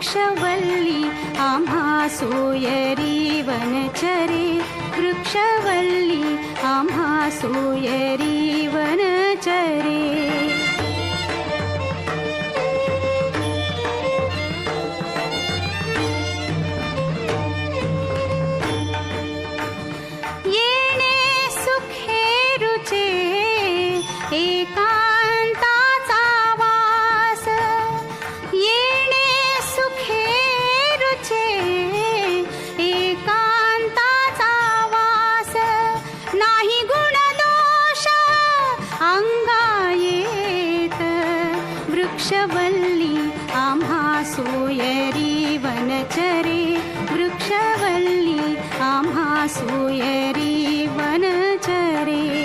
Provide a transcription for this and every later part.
वृक्षवल्ली आम्हा सोयरी वनचरे वृक्षवल्ली आम्हा सोयरी अंगा येत वृक्षवल्ली आम्हा सोयरी वनचरे। वृक्षवल्ली आम्हा सोयरी वनचरे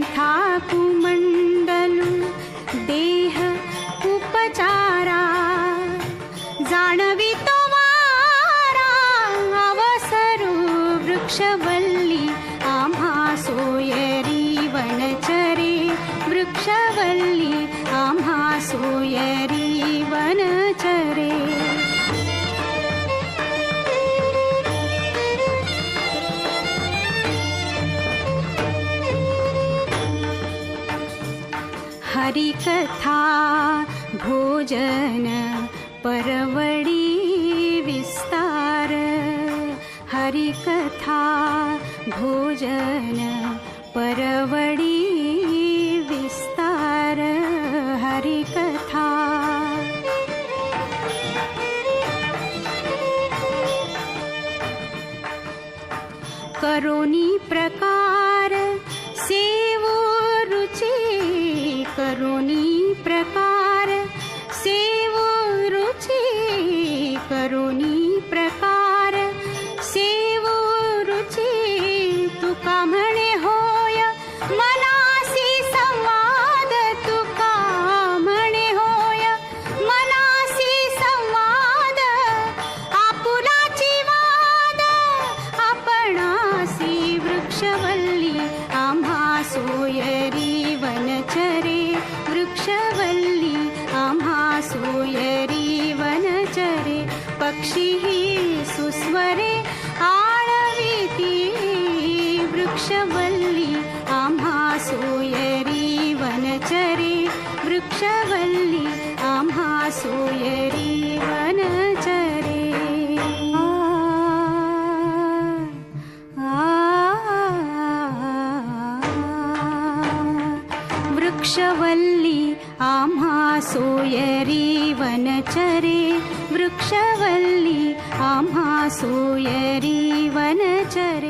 कंथा देह उपचारा जाणवी तो वारा अवसरू वृक्षवल्ली आम्हा सोयरी वनचरे वृक्षवल्ली आम्हा सोयरी हरिकथा भोजन परवडी विस्तार। हरिकथा भोजन परवडी विस्तार। हरिकथा। करोनी प्रकार वृक्षवल्ली आम्हा सोयरी वनचरे। वृक्षवल्ली आम्हा सोयरी वनचरे। पक्षिः सुस्वरे। वृक्षवल्ली आम्हा सोयरी वनचरे वृक्षवल्ली आम्हा सोयरी वनचरे